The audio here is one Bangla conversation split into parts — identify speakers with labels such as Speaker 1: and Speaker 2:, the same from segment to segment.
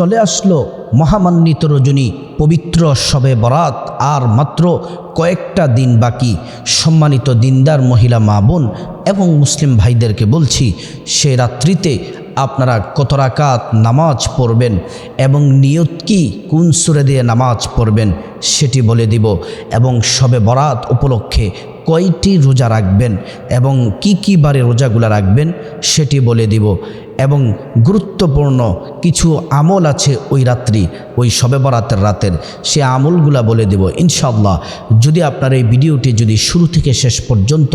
Speaker 1: চলে আসলো মহামান্বিত রজনী, পবিত্র শবে বরাত, আর মাত্র কয়েকটা দিন বাকি। সম্মানিত দিনদার মহিলা মা বোন এবং মুসলিম ভাইদেরকে বলছি, সে রাত্রিতে আপনারা কত রাকাত নামাজ পড়বেন এবং নিয়ত কি কোন সুরে দিয়ে নামাজ পড়বেন সেটি বলে দিব এবং শবে বরাত উপলক্ষে কয়টি রোজা রাখবেন এবং কি কি বারে রোজাগুলো রাখবেন সেটি বলে দিব। এবং গুরুত্বপূর্ণ কিছু আমল আছে ওই রাত্রি, ওই শবে বরাতের রাতের। সে আমলগুলা বলে দেব ইনশাল্লাহ যদি আপনার এই ভিডিওটি যদি শুরু থেকে শেষ পর্যন্ত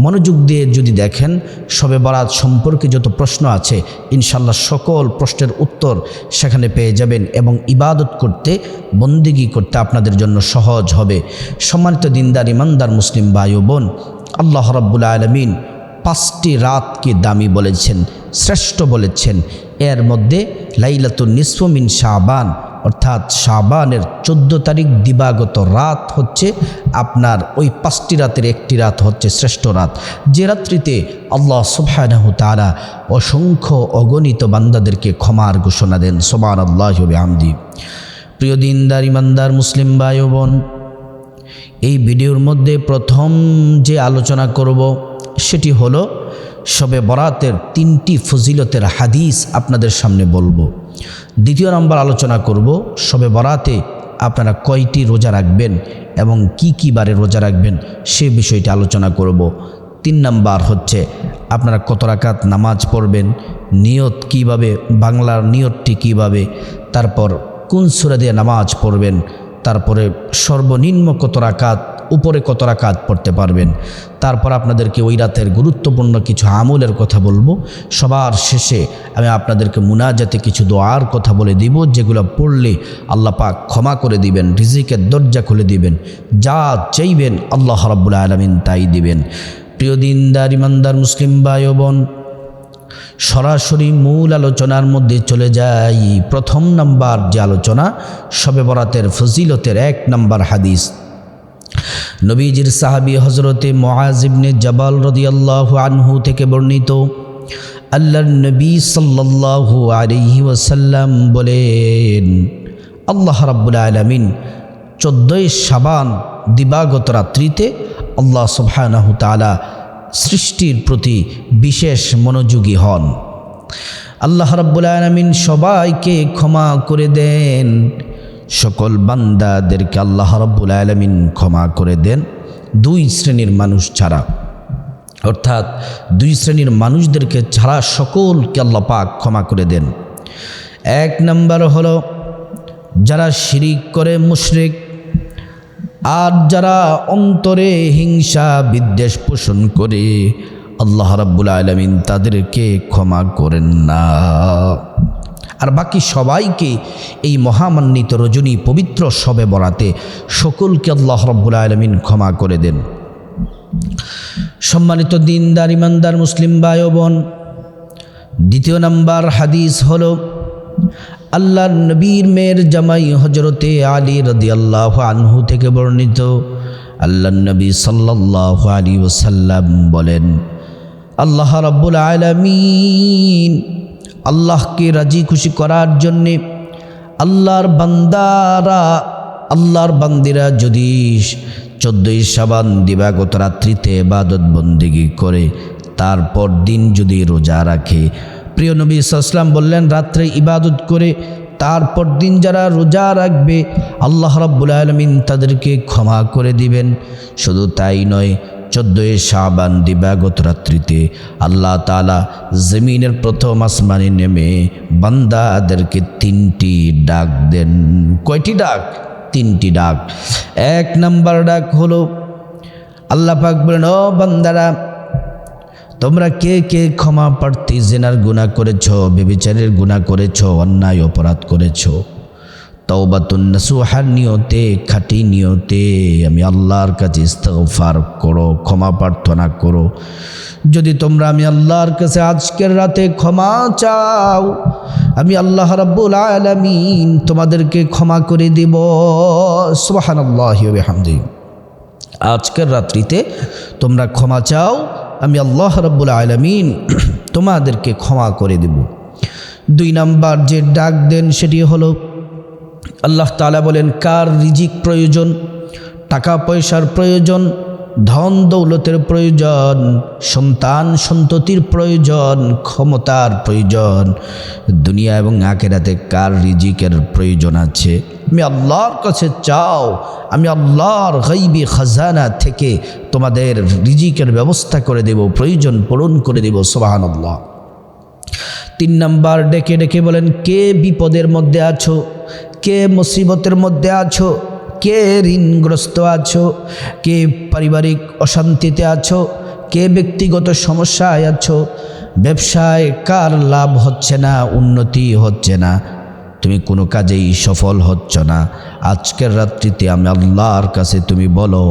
Speaker 1: মনোযোগ দিয়ে যদি দেখেন শবে বরাত সম্পর্কে যত প্রশ্ন আছে ইনশাল্লাহ সকল প্রশ্নের উত্তর সেখানে পেয়ে যাবেন এবং ইবাদত করতে, বন্দিগি করতে আপনাদের জন্য সহজ হবে। সম্মানিত দিনদার, ইমানদার মুসলিম ভাই বোন, আল্লাহ রব্বুল আলমিন পাঁচটি রাতকে দামি বলেছেন, শ্রেষ্ঠ বলেছেন। এর মধ্যে লাইলাতুল নিসফমিন শাহবান অর্থাৎ শাহবানের চোদ্দ তারিখ দিবাগত রাত হচ্ছে আপনার ওই পাঁচটি রাতের একটি রাত হচ্ছে শ্রেষ্ঠ রাত। যে রাত্রিতে আল্লাহ সুবহানাহু তাআলা অসংখ্য অগণিত বান্দাদেরকে ক্ষমার ঘোষণা দেন সোমান আল্লাহ আমদি প্রিয় দিনদার, ইমানদার, মুসলিম ভাই বোন, এই ভিডিওর মধ্যে প্রথম যে আলোচনা করব সেটি হলো শবে বরাতের তিনটি ফজিলতের হাদিস আপনাদের সামনে বলব। দ্বিতীয় নম্বর আলোচনা করব শবে বরাতে আপনারা কয়টি রোজা রাখবেন এবং কি কি বারে রোজা রাখবেন সে বিষয়টি আলোচনা করব। তিন নাম্বার হচ্ছে, আপনারা কত রাকাত নামাজ পড়বেন, নিয়ত কীভাবে, বাংলার নিয়তটি কীভাবে, তারপর কোন সুরা দিয়ে নামাজ পড়বেন তারপরে সর্বনিম্ন কত রাকাত, উপরে কত রাকাত পড়তে পারবেন। তারপর আপনাদেরকে ওই রাতের গুরুত্বপূর্ণ কিছু আমলের কথা বলব। সবার শেষে আমি আপনাদেরকে মুনাজাতে কিছু দোয়ার কথা বলে দিব, যেগুলো পড়লে আল্লাহ পাক ক্ষমা করে দিবেন, রিজিকের দরজা খুলে দিবেন। যা চাইবেন আল্লাহ রাব্বুল আলমিন তাই দিবেন। প্রিয় দিনদার, ইমানদার, মুসলিম ভাই ও বোন সরাসরি মূল আলোচনার মধ্যে চলে যাই। প্রথম নাম্বার যে আলোচনা শবে বরাতের ফজিলতের এক নাম্বার হাদিস। নবীজির সাহাবি হজরতে মহাজিবনে জবাল রদিয়াল্লাহ আনহু থেকে বর্ণিত আল্লাহ নবী সাল্লাল্লাহু আলাইহি বলেন, আল্লাহ রাব্বুল আলামিন চোদ্দোই সাবান দিবাগত রাত্রিতে আল্লাহ সুবহানাহু তাআলা সৃষ্টির প্রতি বিশেষ মনোযোগী হন। আল্লাহ রাব্বুল আলামিন সবাইকে ক্ষমা করে দেন। সকল বান্দাদেরকে আল্লাহ রাব্বুল আলামিন ক্ষমা করে দেন। দুই শ্রেণির মানুষ ছাড়া। অর্থাৎ দুই শ্রেণির মানুষদেরকে ছাড়া সকলকে আল্লাহ পাক ক্ষমা করে দেন। এক নম্বর হলো, যারা শিরিক করে মুশরিক আর যারা অন্তরে হিংসা, বিদ্বেষ পোষণ করে, আল্লাহ রাব্বুল আলমিন তাদেরকে ক্ষমা করেন না। আর বাকি সবাইকে এই মহামান্বিত রজনী পবিত্র সবে বরাতে সকলকে আল্লাহ রব্বুল আলমিন ক্ষমা করে দেন। সম্মানিত দিনদার, ইমানদার মুসলিম ভাই বোন, দ্বিতীয় নাম্বার হাদিস হলো আল্লাহর নবীর মেয়ের জামাই হজরতে আলী রদি আল্লাহ আনহু থেকে বর্ণিত। আল্লাহ নবী সাল্লাহ আলী ওসাল্লাম বলেন, আল্লাহ রব্বুল আলমিন আল্লাহকে রাজি খুশি করার জন্যে আল্লাহর বান্দারা, আল্লাহর বান্দিরা যদি চোদ্দই সাবান দিবাগত রাত্রিতে এবাদত বন্দিগি করে, তারপর দিন যদি রোজা রাখে প্রিয় নবী সাল্লাম বললেন, রাত্রে ইবাদত করে তারপর দিন যারা রোজা রাখবে, আল্লাহ রাব্বুল আলমিন তাদেরকে ক্ষমা করে দিবেন। শুধু তাই নয়, চোদ্দোই শাবান দিবাগত রাত্রিতে আল্লাহ তালা জমিনের প্রথম আসমানে নেমে বান্দাদেরকে তিনটি ডাক দেন। কয়টি ডাক? তিনটি ডাক। এক নাম্বার ডাক হলো, আল্লাহ পাক বলেন, ও বান্দারা তোমরা কে কে ক্ষমা প্রার্থী, জেনার গুণা করেছ বেবিচারের গুণা করেছ, অন্যায় অপরাধ করেছ? তওবাতুন নাসুহার নিয়তে, খাটি নিয়তে। আমি আল্লাহর কাছে ইস্তফার করো, ক্ষমা প্রার্থনা করো। যদি তোমরা আমি আল্লাহর কাছে আজকের রাতে ক্ষমা চাও, আমি আল্লাহ রাব্বুল আলামিন তোমাদেরকে ক্ষমা করে দেব। সুবহানাল্লাহি ওয়া বিহামদিহি। আজকের রাত্রিতে তোমরা ক্ষমা চাও আমি আল্লাহ রাব্বুল আলামিন তোমাদেরকে ক্ষমা করে দেব। দুই নাম্বার যে ডাক দেন সেটি হলো, আল্লাহ তালা বলেন, কার রিজিক প্রয়োজন, টাকা পয়সার প্রয়োজন, ধন দৌলতের প্রয়োজন, সন্তান সন্ততির প্রয়োজন, ক্ষমতার প্রয়োজন। দুনিয়া এবং আখেরাতে কার রিজিকের প্রয়োজন আছে? আমি আল্লাহর কাছে চাও, আমি আল্লাহর গাইবি খাজানা থেকে তোমাদের রিজিকের ব্যবস্থা করে দেব, প্রয়োজন পূরণ করে দেব সোবাহান আল্লাহ তিন নাম্বার ডেকে ডেকে বলেন, কে বিপদের মধ্যে আছো? কে মুসিবতের মধ্যে আছো? কে ঋণগ্রস্ত আছো? কে পারিবারিক অশান্তিতে আছো? কে ব্যক্তিগত সমস্যায় আছো? ব্যবসায় কার লাভ হচ্ছে না, উন্নতি হচ্ছে না? তুমি কোনো কাজেই সফল হচ্ছ না। আজকের রাত্রিতে আমি আল্লাহর কাছে তুমি বলো,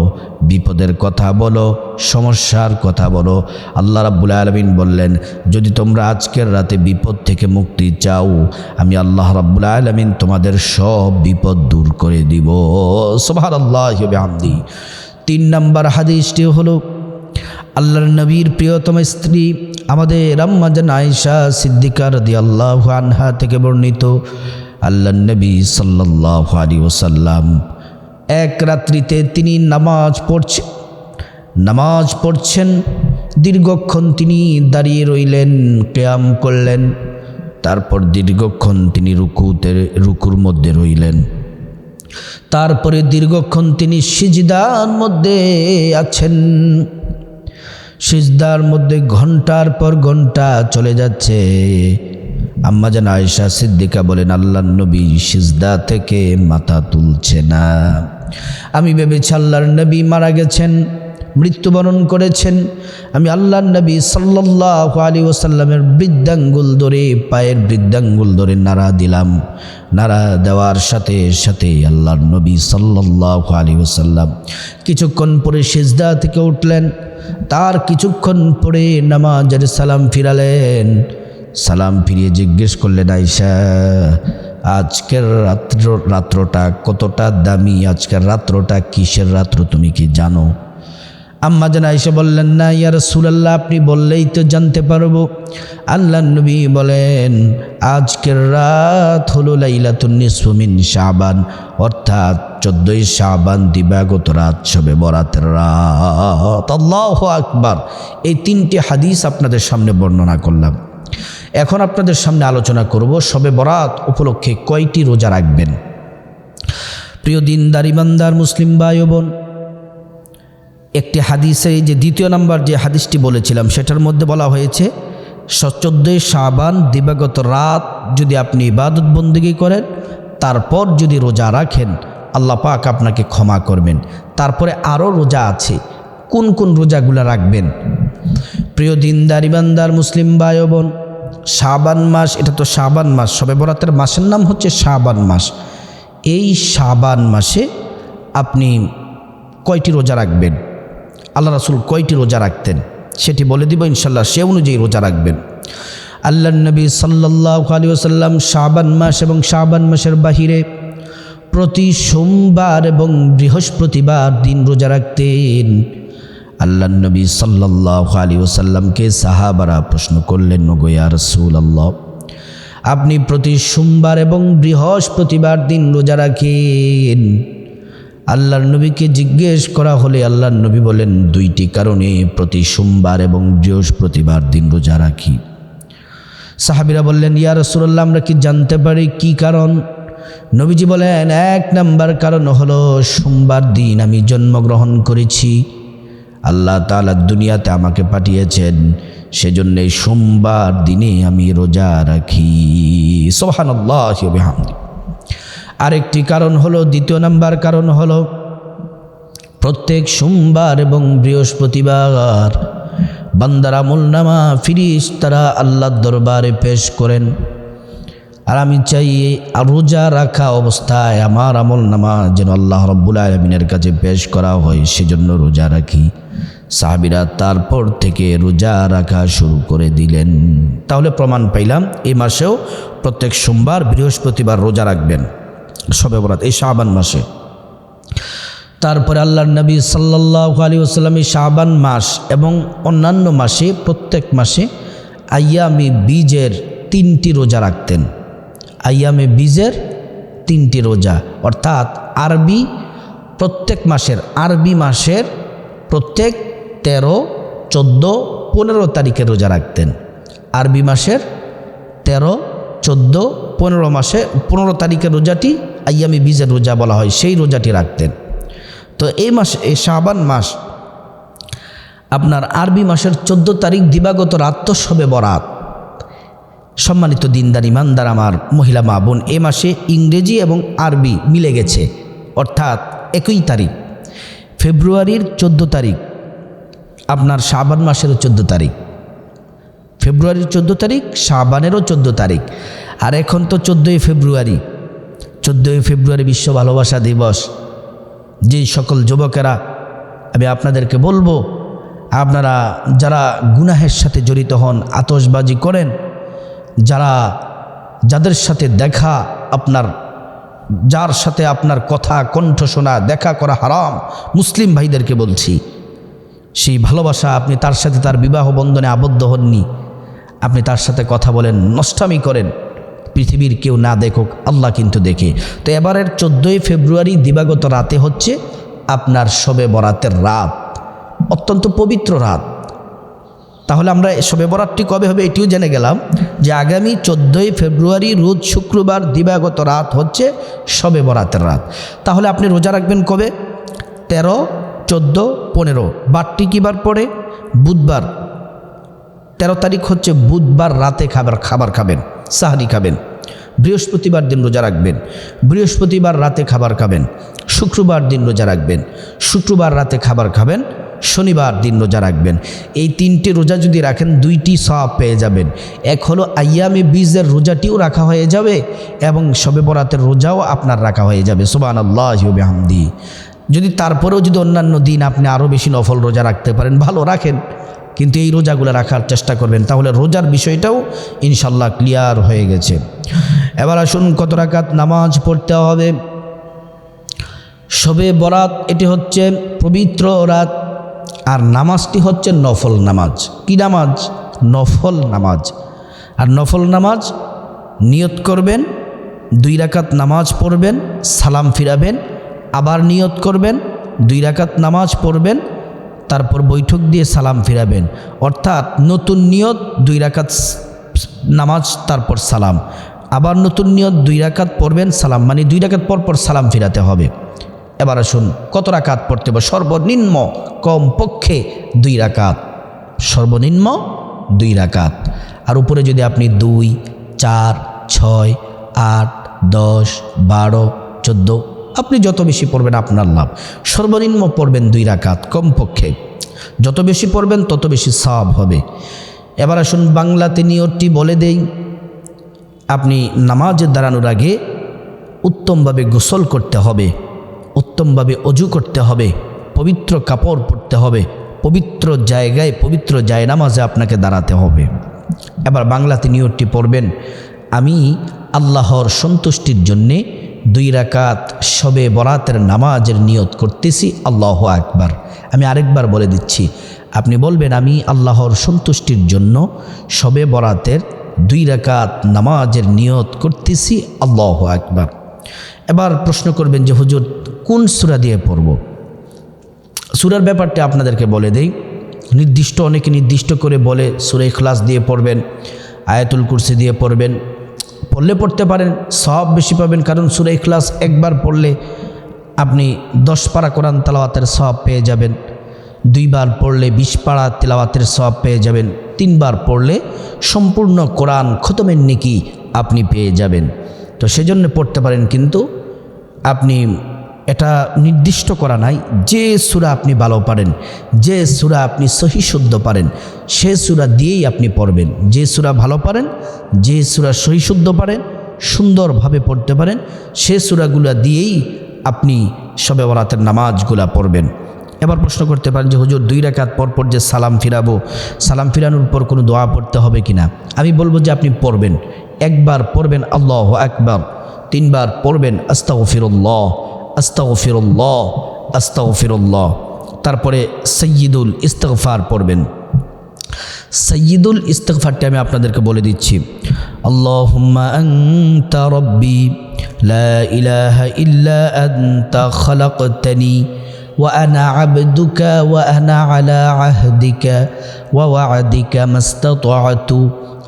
Speaker 1: বিপদের কথা বলো, সমস্যার কথা বলো। আল্লাহ রাব্বুল আলমিন বললেন, যদি তোমরা আজকের রাতে বিপদ থেকে মুক্তি চাও, আমি আল্লাহ রাব্বুল আলমিন তোমাদের সব বিপদ দূর করে দিব। সোভার আল্লাহ আমদি তিন নম্বর হাদিসটি হলো আল্লাহর নবীর প্রিয়তম স্ত্রী আমাদের আম্মাজান আয়েশা সিদ্দিকার দি আল্লাহ আনহা থেকে বর্ণিত আল্লাহ নবী সাল্লাহ আলী ওসাল্লাম এক রাত্রিতে তিনি নামাজ পড়ছে নামাজ পড়ছেন। দীর্ঘক্ষণ তিনি দাঁড়িয়ে রইলেন কেয়াম করলেন। তারপর দীর্ঘক্ষণ তিনি রুকুতে রুকুর মধ্যে রইলেন। তারপরে দীর্ঘক্ষণ তিনি সিজদার মধ্যে আছেন। সিজদার মধ্যে ঘণ্টার পর ঘণ্টা চলে যাচ্ছে। আম্মা যেন আয়সা সিদ্দিকা বলেন আল্লাহ নবী সিজদা থেকে মাথা তুলছে না। আমি ভেবেছি আল্লাহর নবী মারা গেছেন। মৃত্যুবরণ করেছেন। আমি আল্লাহর নবী সাল্লাহ আলী ওসাল্লামের বৃদ্ধাঙ্গুল ধরে, পায়ের বৃদ্ধাঙ্গুল ধরে নাড়া দিলাম। নাড়া দেওয়ার সাথে সাথে আল্লাহর নবী সাল্লাহ আলী ওসাল্লাম কিছুক্ষণ পরে সিজদা থেকে উঠলেন। তার কিছুক্ষণ পরে নামাজের সালাম ফিরালেন। সালাম ফিরিয়ে জিজ্ঞেস করলেন আইসা আজকের রাত্র, রাত্রটা কতটা দামি? আজকের রাত্রটা কিসের রাত্র তুমি কি জানো? আম্মা যেন আইসা বললেন, না ইয়ার সুলাল্লাহ আপনি বললেই তো জানতে পারব। আল্লাহ নবী বলেন, আজকের রাত হলো লাইলাতুন্নিসমিন শাবান, অর্থাৎ চোদ্দই শাবান দিবাগত রাত সবে বরাতের রাত। আল্লাহ আকবার। এই তিনটি হাদিস আপনাদের সামনে বর্ণনা করলাম। এখন আপনাদের সামনে আলোচনা করব সবে বরাত উপলক্ষে কয়টি রোজা রাখবেন। প্রিয় দিনদার, ইমানদার, মুসলিম ভাই বোন একটি হাদিসে যে দ্বিতীয় নাম্বার যে হাদিসটি বলেছিলাম, সেটার মধ্যে বলা হয়েছে চোদ্দোই শাবান দিবাগত রাত যদি আপনি ইবাদত বন্দিগি করেন, তারপর যদি রোজা রাখেন, আল্লাহ পাক আপনাকে ক্ষমা করবেন। তারপরে আরও রোজা আছে, কোন কোন রোজাগুলো রাখবেন? প্রিয় দিনদার, ইমানদার, মুসলিম ভাই বোন শাবান মাস, এটা তো শাবান মাস, সবে বরাতের মাসের নাম হচ্ছে শাবান মাস। এই শাবান মাসে আপনি কয়টি রোজা রাখবেন? আল্লাহ রাসুল কয়টি রোজা রাখতেন? সেটি বলে দিব ইনশাল্লাহ সে অনুযায়ী রোজা রাখবেন। আল্লাহ নবী সাল্লাহ আলী ওসাল্লাম শাবান মাস এবং শাবান মাসের বাহিরে প্রতি সোমবার এবং বৃহস্পতিবার দিন রোজা রাখতেন। আল্লাহ নবী সাল্লাহ আলী ওসাল্লামকে সাহাবারা প্রশ্ন করলেন নগোয়া রসুল আল্লাহ আপনি প্রতি সোমবার এবং বৃহস্পতিবার দিন রোজা রাখেন? আল্লাহর নবীকে জিজ্ঞেস করা হলে আল্লাহর নবী বলেন, দুইটি কারণে প্রতি সোমবার এবং বৃহস্পতিবার দিন রোজা রাখি। সাহাবিরা বললেন, ইয়া রসুল্লাহ আমরা কি জানতে পারি কি কারণ? নবীজি বলেন, এক নাম্বার কারণ হলো সোমবার দিন আমি জন্মগ্রহণ করেছি। আল্লাহ তালা দুনিয়াতে আমাকে পাঠিয়েছেন, সেজন্যে সোমবার দিনে আমি রোজা রাখি। সোহান আল্লাহ আরেকটি কারণ হলো, দ্বিতীয় নাম্বার কারণ হলো, প্রত্যেক সোমবার এবং বৃহস্পতিবার বান্দার আমল ফিরিস তারা আল্লাহর দরবারে পেশ করেন। আর আমি চাই রোজা রাখা অবস্থায় আমার আমল নামা যেন আল্লাহ রব্বুল আলমিনের কাছে পেশ করা হয়, সেজন্য রোজা রাখি। সাহাবিরা তারপর থেকে রোজা রাখা শুরু করে দিলেন। তাহলে প্রমাণ পাইলাম, এই মাসেও প্রত্যেক সোমবার বৃহস্পতিবার রোজা রাখবেন। সবে বরাত, এই শাহবান মাসে। তারপরে আল্লাহর নবী সাল্লাহ আলী আসসালাম এই শাহবান মাস এবং অন্যান্য মাসে, প্রত্যেক মাসে আয়ামি বীজের তিনটি রোজা রাখতেন। আইয়ামে বীজের তিনটি রোজা, অর্থাৎ আরবি প্রত্যেক মাসের, আরবি মাসের প্রত্যেক তেরো, চোদ্দ, পনেরো তারিখে রোজা রাখতেন। আরবি মাসের তেরো, চোদ্দ, পনেরো মাসে, পনেরো তারিখের রোজাটি আইয়ামি বীজের রোজা বলা হয়, সেই রোজাটি রাখতেন। তো এই মাস, এই শাবান মাস, আপনার আরবি মাসের চোদ্দ তারিখ দিবাগত রাত্রসবে বরাত। সম্মানিত দিনদার, ইমানদার আমার মহিলা মা বোন, এ মাসে ইংরেজি এবং আরবি মিলে গেছে, অর্থাৎ একই তারিখ। ফেব্রুয়ারির চোদ্দ তারিখ, আপনার শাবান মাসেরও চোদ্দ তারিখ। ফেব্রুয়ারির চোদ্দ তারিখ, শাবানেরও চোদ্দ তারিখ। আর এখন তো চোদ্দোই ফেব্রুয়ারি। চোদ্দোই ফেব্রুয়ারি বিশ্ব ভালোবাসা দিবস। যেই সকল যুবকেরা, আমি আপনাদেরকে বলব, আপনারা যারা গুনাহের সাথে জড়িত হন আতসবাজি করেন, যারা যাদের সাথে দেখা আপনার, যার সাথে আপনার কথা, কণ্ঠ শোনা, দেখা করা হারাম, মুসলিম ভাইদেরকে বলছি, সেই ভালোবাসা আপনি তার সাথে তার বিবাহ বন্ধনে আবদ্ধ হননি, আপনি তার সাথে কথা বলেন, নষ্টামি করেন পৃথিবীর কেউ না দেখুক, আল্লাহ কিন্তু দেখে। তো এবারের চোদ্দোই ফেব্রুয়ারি দিবাগত রাতে হচ্ছে আপনার শবে বরাতের রাত। অত্যন্ত পবিত্র রাত। তাহলে আমরা শবে বরাতটি কবে হবে এটিও জেনে গেলাম যে আগামী চোদ্দোই ফেব্রুয়ারি রোজ শুক্রবার দিবাগত রাত হচ্ছে শবে বরাতের রাত। তাহলে আপনি রোজা রাখবেন কবে? তেরো, চোদ্দ, পনেরো। বারটি কিবার পরে বুধবার। তেরো তারিখ হচ্ছে বুধবার রাতে খাবার খাবার খাবেন, সাহারি খাবেন। বৃহস্পতিবার দিন রোজা রাখবেন। বৃহস্পতিবার রাতে খাবার খাবেন। শুক্রবার দিন রোজা রাখবেন। শুক্রবার রাতে খাবার খাবেন। শনিবার দিন রোজা রাখবেন। এই তিনটি রোজা যদি রাখেন, দুইটি সব পেয়ে যাবেন। এক হলো আয়ামে বীজের রোজাটিও রাখা হয়ে যাবে এবং শবে বরাতের রোজাও আপনার রাখা হয়ে যাবে। সোবান আল্লাহ হামদি যদি তারপরেও যদি অন্যান্য দিন আপনি আরও বেশি নফল রোজা রাখতে পারেন, ভালো রাখেন। কিন্তু এই রোজাগুলো রাখার চেষ্টা করবেন। তাহলে রোজার বিষয়টাও ইনশাল্লাহ ক্লিয়ার হয়ে গেছে। এবার আসুন কত রাকাত নামাজ পড়তে হবে। শবে বরাত এটি হচ্ছে পবিত্র রাত, আর নামাজটি হচ্ছে নফল নামাজ। কি নামাজ? নফল নামাজ। আর নফল নামাজ নিয়ত করবেন, দুই রাকাত নামাজ পড়বেন, সালাম ফিরাবেন, আবার নিয়ত করবেন, দুই রাকাত নামাজ পড়বেন তারপর বৈঠক দিয়ে সালাম ফিরাবেন। অর্থাৎ নতুন নিয়ত দুই রাকাত নামাজ, তারপর সালাম। আবার নতুন নিয়ত দুই রাকাত পড়বেন, সালাম মানে দুই রাকাত পর পর সালাম ফিরাতে হবে। এবার আসুন, কত রাকাত পড়তে হবে? সর্বনিম্ন কম পক্ষে দুই রাকাত। সর্বনিম্ন দুই রাকাত। আর উপরে যদি আপনি দুই, চার, ছয়, আট, দশ, বারো, চোদ্দ আপনি যত বেশি পড়বেন আপনার লাভ। সর্বনিম্ন পড়বেন দুই রাকাত কমপক্ষে। যত বেশি পড়বেন, তত বেশি সব হবে। এবার আসুন বাংলাতে নিয়তটি বলে দেই। আপনি নামাজে দাঁড়ানোর আগে উত্তমভাবে গোসল করতে হবে, উত্তমভাবে অজু করতে হবে, পবিত্র কাপড় পরতে হবে, পবিত্র জায়গায় পবিত্র জায় নামাজে আপনাকে দাঁড়াতে হবে। এবার বাংলাতে নিয়তটি পড়বেন, আমি আল্লাহর সন্তুষ্টির জন্যে দুই রাকাত শবে বরাতের নামাজের নিয়ত করতেছি, আল্লাহ আকবার। আমি আরেকবার বলে দিচ্ছি, আপনি বলবেন, আমি আল্লাহর সন্তুষ্টির জন্য শবে বরাতের দুই রাকাত নামাজের নিয়ত করতেছি, আল্লাহ আকবার। এবার প্রশ্ন করবেন যে, হুজুর, কোন সুরা দিয়ে পড়ব? সুরার ব্যাপারটা আপনাদেরকে বলে দেই। নির্দিষ্ট, অনেকে নির্দিষ্ট করে বলে, সুরে ক্লাস দিয়ে পড়বেন, আয়াতুল কুরসি দিয়ে পড়বেন পড়লে পড়তে পারেন সব বেশি পাবেন, কারণ সুরে ইখলাস একবার পড়লে আপনি দশ পাড়া কোরআন তালাওয়াতের সব পেয়ে যাবেন। দুইবার পড়লে বিশ পাড়া তেলাওয়াতের সব পেয়ে যাবেন। তিনবার পড়লে সম্পূর্ণ কোরআন খতমের নিকি আপনি পেয়ে যাবেন। তো সেজন্য পড়তে পারেন, কিন্তু আপনি এটা নির্দিষ্ট করা নাই। যে সুরা আপনি ভালো পারেন, যে সুরা আপনি সহি শুদ্ধ পারেন, সে সুরা দিয়েই আপনি পড়বেন। যে সুরা ভালো পারেন, যে সুরা সহি শুদ্ধ পারেন, সুন্দরভাবে পড়তে পারেন, সে সুরাগুলা দিয়েই আপনি সবে বরাতের নামাজগুলা পড়বেন। এবার প্রশ্ন করতে পারেন যে, হুজুর, দুই রাকাত পর পর যে সালাম ফিরাবো, সালাম ফিরানোর পর কোনো দোয়া পড়তে হবে কি না? আমি বলব যে, আপনি পড়বেন। একবার পড়বেন আল্লাহ একবার তিনবার পড়বেন আস্তাও ফিরুল্লাহ আস্তাও ফিরুল্লাহ আস্তাও ফিরুল্লাহ তারপরে সৈয়দুল ইস্তফার পড়বেন সৈয়দুল ইস্তফারটি আমি আপনাদেরকে বলে দিচ্ছি اللهم أنت ربي لا إله إلا أنت خلقتني وأنا عبدك وأنا على عهدك ووعدك ما استطعت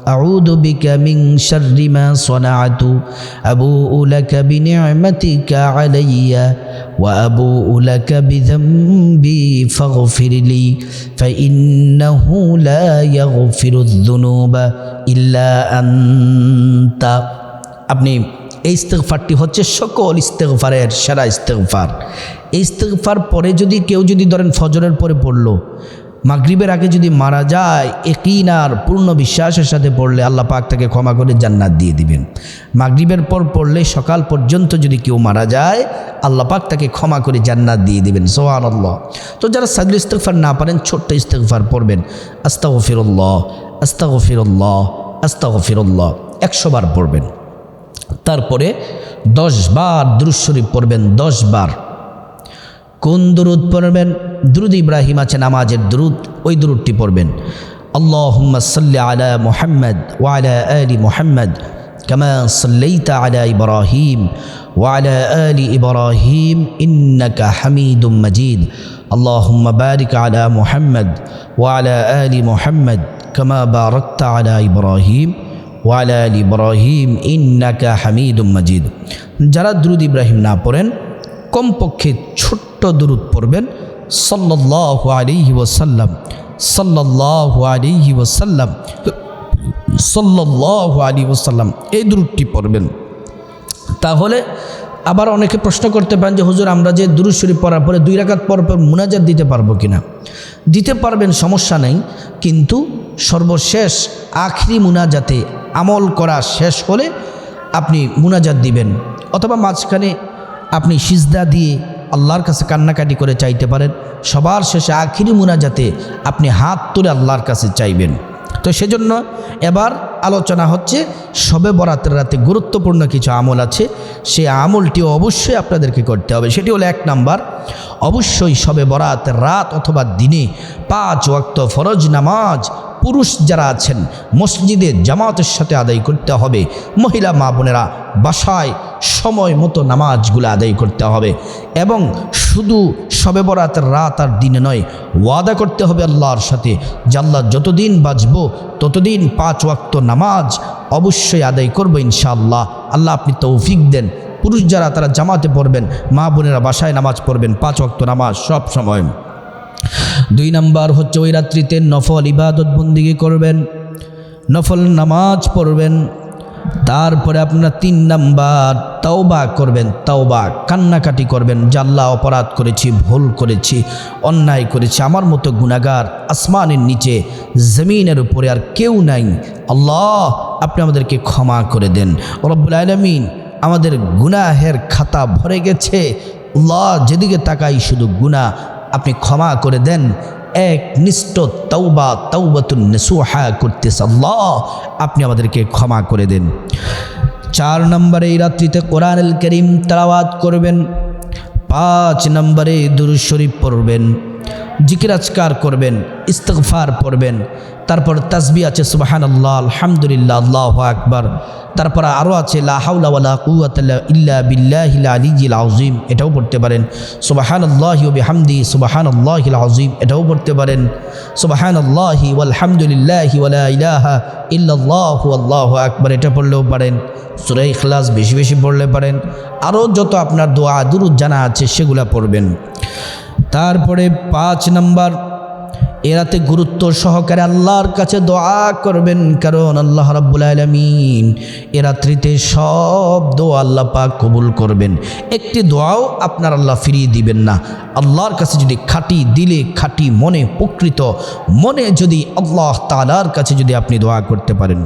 Speaker 1: أعوذ بك من شر ما صنعت أبوء لك بنعمتك علي وأبوء لك بذنبي فاغفر لي فإنه لا يغفر الذنوب إلا أنت আপনি এই ইস্তেগফারটি হচ্ছে সকল ইস্তেগফারের সেরা ইস্তেগফার এই ইস্তেগফার পরে যদি কেউ যদি ধরেন ফজরের পরে পড়লো মাগরিবের আগে যদি মারা যায়, একিন আর পূর্ণ বিশ্বাসের সাথে পড়লে আল্লাহ পাক তাকে ক্ষমা করে জান্নাত দিয়ে দিবেন। মাগরিবের পর পড়লে সকাল পর্যন্ত যদি কেউ মারা যায়, আল্লাহ পাক তাকে ক্ষমা করে জান্নাত দিয়ে দিবেন। সোহান আল্লাহ তো যারা সাদুল ইস্তেগফার না পারেন, ছোট্ট ইস্তেগফার পড়বেন। আস্তাগ ফিরল্লাহ আস্তাগ ফিরল্লাহ আস্তাগ ফিরল্লাহ একশো বার পড়বেন। তারপরে দশ বার দ্রুশরীফ পড়বেন, দশ বার। কোন দুরুদ পড়বেন? দ্রুদ ইব্রাহিম আছে নামাজের দ্রুদ ওই দুরুদটি পড়বেন আল্লাহুম্মা সাল্লি আলা মুহাম্মদ ওয়ালা আলি মুহাম্মদ كما صليت على إبراهيم وعلى آل إبراهيم إنك حميد مجيد اللهم بارك على محمد وعلى آل محمد كما باركت على إبراهيم ওয়ালা আল ইব্রাহিম ইন্নাকা হামিদুম মাজিদ যারা দ্রুদ ইব্রাহিম না পড়েন কমপক্ষে ছোট্ট দুরুদ পড়বেন সাল্লাল্লাহু আলাইহি ওয়াসাল্লাম, সাল্লাল্লাহু আলাইহি ওয়াসাল্লাম, সাল্লাল্লাহু আলাইহি ওয়াসাল্লাম, এই দুরুদটি পড়বেন। তাহলে আবার অনেকে প্রশ্ন করতে পারেন যে, হুজুর, আমরা যে দুরুদ শরীফ পড়ার পরে দুই রাকাত পর পর মুনাজাত দিতে পারব কিনা? দিতে পারবেন, সমস্যা নেই, কিন্তু সর্বশেষ আখরি মুনাজাতে আমল করা শেষ হলে আপনি মুনাজাত দিবেন। অথবা মাঝখানে আপনি সিজদা দিয়ে আল্লাহর কাছে কান্নাকাটি করে চাইতে পারেন। সবার শেষে আখিরি মুনাজাতে আপনি হাত তুলে আল্লাহর কাছে চাইবেন। তো সেজন্য এবার আলোচনা হচ্ছে, সবে বরাতের রাতে গুরুত্বপূর্ণ কিছু আমল আছে। সেই আমলটিও অবশ্যই আপনাদেরকে করতে হবে। সেটি হলো এক নাম্বার, অবশ্যই সবে বরাতের রাত অথবা দিনে পাঁচ ওয়াক্ত ফরজ নামাজ পুরুষ যারা আছেন, মসজিদে জামাতের সাথে আদায় করতে হবে। মহিলা মা বোনেরা বাসায় সময় মতো নামাজগুলো আদায় করতে হবে এবং শুধু সবে বরাতের রাত আর দিনে নয়, ওয়াদা করতে হবে আল্লাহর সাথে যে যতদিন বাঁচব, ততদিন পাঁচ ওয়াক্ত নামাজ অবশ্যই আদায় করব ইনশাআল্লাহ। আল্লাহ আপনি তৌফিক দেন। পুরুষ যারা তারা জামাতে পড়বেন, মা বোনেরা বাসায় নামাজ পড়বেন, পাঁচ ওয়াক্ত নামাজ সব সময়। দুই নাম্বার হচ্ছে ওই রাত্রিতে নফল ইবাদত বন্দিগি করবেন, নফল নামাজ পড়বেন, তারপরে আপনার তিন নাম্বার তাওবা করবেন, তাওবা কান্নাকাটি করবেন জাল্লা অপরাধ করেছি, ভুল করেছি, অন্যায় করেছি, আমার মতো গুণাগার আসমানের নিচে, জমিনের উপরে আর কেউ নাই। আল্লাহ, আপনি আমাদেরকে ক্ষমা করে দেন। রব্বুল আলমিন আমাদের গুনাহের খাতা ভরে গেছে। আল্লাহ, যেদিকে তাকাই শুধু গুণা আপনি ক্ষমা করে দেন। এক নিষ্ঠ তৌবা তৌবাতুন নেসুহা করতে আল্লাহ। আপনি আমাদেরকে ক্ষমা করে দেন। চার নম্বরে এই রাত্রিতে কোরআনুল করিম তালাওয়াত করবেন। পাঁচ নম্বরে দুরুশরীফ পড়বেন। জিকিরাজকার করবেন ইস্তফার পড়বেন, তারপর তাসবি আছে সুবাহান আল্লাহ আলহামদুলিল্লাহ, আল্লাহ আকবার, তারপর আরও আছে লাহাউলা আউজিম এটাও পড়তে পারেন সুবাহান আল্লাহি হামদি সুবাহান আল্লাহিল আউজিম এটাও পড়তে পারেন সুবাহান আল্লাহি আলহামদুলিল্লাহি ইল্লাল্লাহু, আল্লাহু আকবার, এটা পড়লেও পারেন, সুরে ইখলাস বেশি বেশি পড়লে পারেন আরও যত আপনার দোয়া, দুরুদ জানা আছে, সেগুলা পড়বেন। তারপরে পাঁচ নাম্বার, এরাতে গুরুত্ব সহকারে আল্লাহর কাছে দোয়া করবেন, কারণ আল্লাহ রাব্বুল আলমিন এ রাত্রিতে সব দোয়া আল্লাহ পাক কবুল করবেন। একটি দোয়াও আপনার আল্লাহ ফিরিয়ে দিবেন না। আল্লাহর কাছে যদি খাটি দিলে, খাটি মনে, প্রকৃত মনে যদি আল্লাহ তালার কাছে যদি আপনি দোয়া করতে পারেন।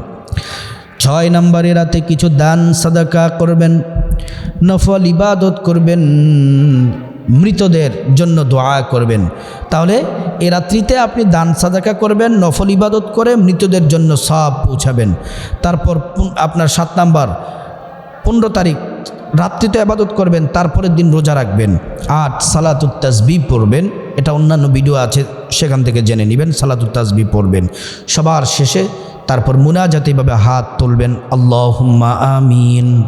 Speaker 1: ছয় নম্বরে রাতে কিছু দান, সাদাকা করবেন, নফল ইবাদত করবেন মৃতদের জন্য দোয়া করবেন। তাহলে এ রাত্রিতে আপনি দান সাদাকা করবেন, নফল ইবাদত করে মৃতদের জন্য সব পৌঁছাবেন। তারপর আপনার সাত নাম্বার, পনেরো তারিখ রাত্রিতে আবাদত করবেন, তারপরের দিন রোজা রাখবেন। আট, সালাতুত তাসবি পড়বেন। এটা অন্যান্য ভিডিও আছে, সেখান থেকে জেনে নেবেন, সালাতুত তাসবি পড়বেন। সবার শেষে তারপর মুনাজাতে এভাবে হাত তুলবেন, আল্লাহুম্মা আমিন।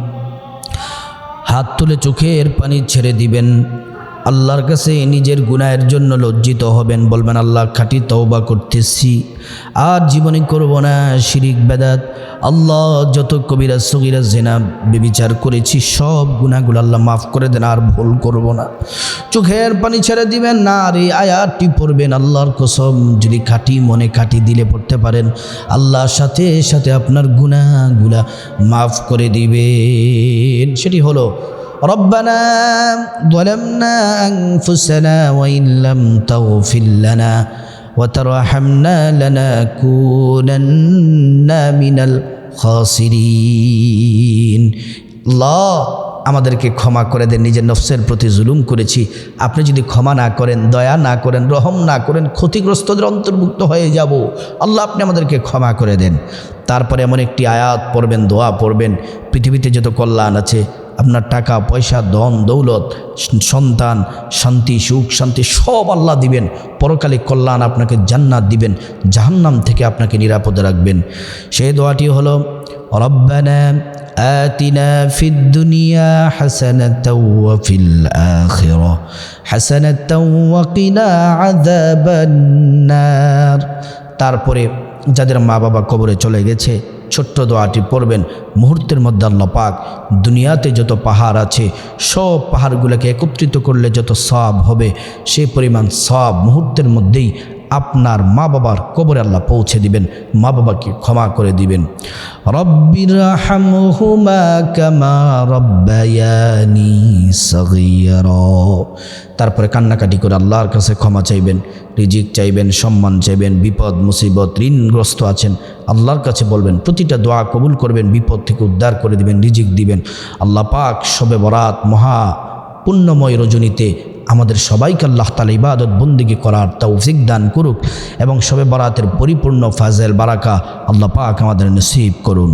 Speaker 1: হাত তুলে চোখের পানি ছেড়ে দিবেন। আল্লাহর কাছে নিজের গুনাহের জন্য লজ্জিত হবেন, বলবেন, আল্লাহ, খাটি তওবা করতেছি। আর জীবনে করব না, শিরিক, বেদাত। আল্লাহ, যত কবিরা সগিরা জেনা বেবিচার করেছি, সব গুনাহগুলো আল্লাহ মাফ করে দেন, আর ভুল করব না। চোখের পানি ছেড়ে দিবেন না, আর এই আয়াতটি পড়বেন, আল্লাহর কসম। যদি খাটি মনে খাটি দিলে পড়তে পারেন, আল্লাহর সাথে সাথে আপনার গুনাহগুলা মাফ করে দিবেন। সেটি হলো ربنا ظلمنا أنفسنا وإن لم تغفر لنا وترحمنا لنكونن من الخاسرين الله আমাদেরকে ক্ষমা করে দেন নিজের নফসের প্রতি জুলুম করেছি আপনি যদি ক্ষমা না করেন দয়া না করেন রহম না করেন ক্ষতিগ্রস্তদের অন্তর্ভুক্ত হয়ে যাব আল্লাহ আপনি আমাদেরকে ক্ষমা করে দেন তারপরে এমন একটি আয়াত পড়বেন দোয়া পড়বেন পৃথিবীতে যত কল্যাণ আছে আপনার টাকা পয়সা ধন দৌলত সন্তান শান্তি সুখ শান্তি সব আল্লাহ দিবেন পরকালে কল্যাণ আপনাকে জান্নাত দিবেন জাহান্নাম থেকে আপনাকে নিরাপদে রাখবেন সেই দোয়াটি হলো রব্বানা آتنا في الدنيا حسنة وفي الآخرة حسنة وقنا عذاب النار তারপরে যাদের মা বাবা কবরে চলে গেছে ছোট্ট দোয়াটি পড়বেন। মুহূর্তের মধ্যে আল্লাহ পাক দুনিয়াতে যত পাহাড় আছে, সব পাহাড়গুলোকে একত্রিত করলে যত সব হবে, সেই পরিমাণ সব মুহূর্তের মধ্যেই আপনার মা বাবার কবরে আল্লাহ পৌঁছে দিবেন, মা বাবাকে ক্ষমা করে দিবেন। রব্বির তারপরে কান্নাকাটি করে আল্লাহর কাছে ক্ষমা চাইবেন, রিজিক চাইবেন, সম্মান চাইবেন, বিপদ, মুসিবত, ঋণগ্রস্ত আছেন, আল্লাহর কাছে বলবেন, প্রতিটা দোয়া কবুল করবেন, বিপদ থেকে উদ্ধার করে দিবেন, রিজিক দিবেন। আল্লাহ পাক সবে বরাত মহা পুণ্যময় রজনীতে আমাদের সবাইকে আল্লাহ তালা ইবাদত বন্দিগি করার তৌফিক দান করুক এবং সবে বরাতের পরিপূর্ণ ফাজেল বারাকা আল্লাহ পাক আমাদের নসিব করুন।